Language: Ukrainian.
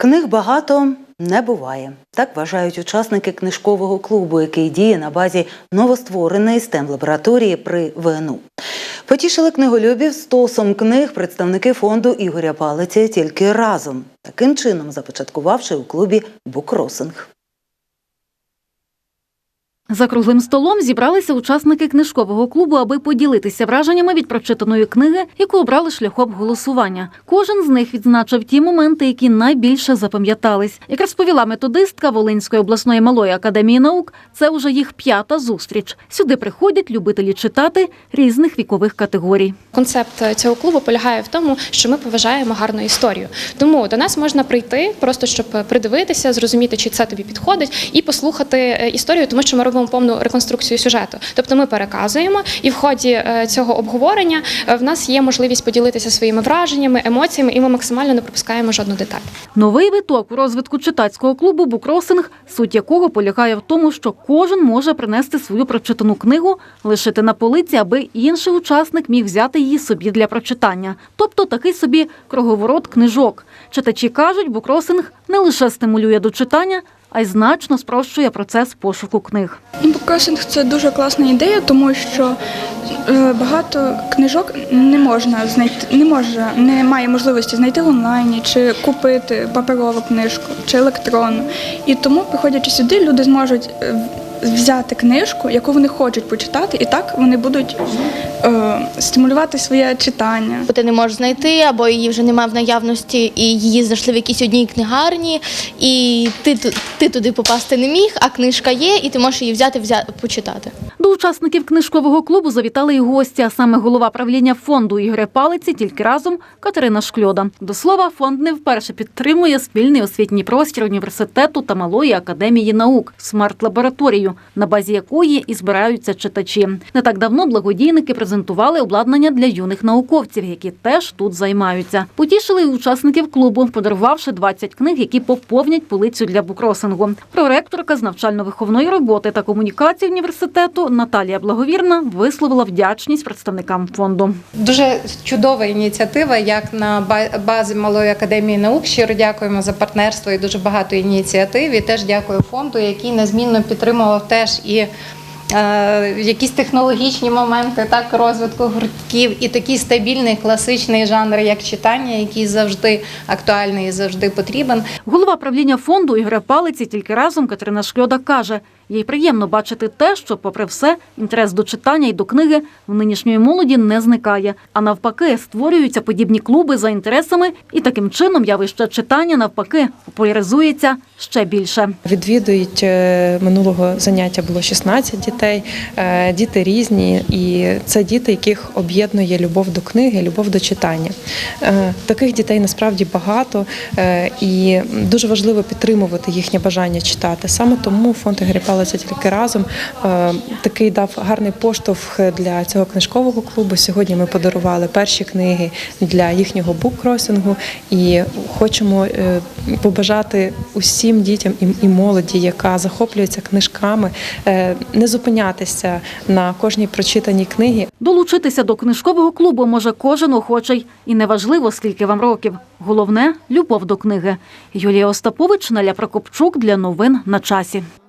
Книг багато не буває. Так вважають учасники книжкового клубу, який діє на базі новоствореної stem лабораторії при ВНУ. Потішили книголюбів стосом книг представники фонду Ігоря Палиця тільки разом, таким чином започаткувавши у клубі букросинг. За круглим столом зібралися учасники книжкового клубу, аби поділитися враженнями від прочитаної книги, яку обрали шляхом голосування. Кожен з них відзначив ті моменти, які найбільше запам'ятались. Як розповіла методистка Волинської обласної малої академії наук, це вже їх п'ята зустріч. Сюди приходять любителі читати різних вікових категорій. Концепт цього клубу полягає в тому, що ми поважаємо гарну історію. Тому до нас можна прийти, просто щоб придивитися, зрозуміти, чи це тобі підходить, і послухати е, історію, тому що ми робимо повну реконструкцію сюжету. Тобто ми переказуємо, і в ході е, цього обговорення е, в нас є можливість поділитися своїми враженнями, емоціями, і ми максимально не пропускаємо жодну деталь. Новий виток у розвитку читацького клубу Букросинг, суть якого полягає в тому, що кожен може принести свою прочитану книгу, лишити на полиці, аби інший учасник міг взяти її собі для прочитання. Тобто такий собі круговорот книжок. Читачі кажуть, букросинг не лише стимулює до читання, а й значно спрощує процес пошуку книг. Буккросинг це дуже класна ідея, тому що е, багато книжок не можна знайти, не може, немає можливості знайти в онлайні чи купити паперову книжку чи електронну. І тому, приходячи сюди, люди зможуть е, взяти книжку, яку вони хочуть почитати, і так вони будуть е, стимулювати своє читання. Бо ти не можеш знайти, або її вже немає в наявності, і її знайшли в якійсь одній книгарні, і ти, ти туди попасти не міг, а книжка є, і ти можеш її взяти, взяти почитати. До учасників книжкового клубу завітали і гості, а саме голова правління фонду Ігоря Палиці, тільки разом Катерина Шкльода. До слова, фонд не вперше підтримує спільний освітній простір університету та малої академії наук смарт-лабораторію, на базі якої і збираються читачі. Не так давно благодійники презентували обладнання для юних науковців, які теж тут займаються. Потішили й учасників клубу, подарувавши 20 книг, які поповнять полицю для букросингу. Проректорка з навчально-виховної роботи та комунікації університету Наталія Благовірна висловила вдячність представникам фонду. Дуже чудова ініціатива, як на ба- базі Малої академії наук. Щиро дякуємо за партнерство і дуже багато ініціатив. І теж дякую фонду, який незмінно підтримував теж і. е, Якісь технологічні моменти так розвитку гуртків і такий стабільний класичний жанр, як читання, який завжди актуальний і завжди потрібен. Голова правління фонду Ігоря Палиці тільки разом Катерина Шльода каже, їй приємно бачити те, що, попри все, інтерес до читання і до книги в нинішньої молоді не зникає. А навпаки, створюються подібні клуби за інтересами, і таким чином явище читання навпаки популяризується ще більше. Відвідують е, минулого заняття було 16 дітей. Е, Діти різні, і це діти, яких об'єднує любов до книги, любов до читання. Е, Таких дітей насправді багато, і дуже важливо підтримувати їхнє бажання читати. Саме тому фонд Ігоря Палиця тільки разом е, такий дав гарний поштовх для цього книжкового клубу. Сьогодні ми подарували перші книги для їхнього буккросингу і хочемо е, побажати усім дітям і- молоді, яка захоплюється книжками, е, не зупинятися на кожній прочитаній книгі, Долучитися до книжкового клубу може кожен охочий. І неважливо, скільки вам років. Головне любов до книги. Юлія Остапович, Наля Прокопчук для новин на часі.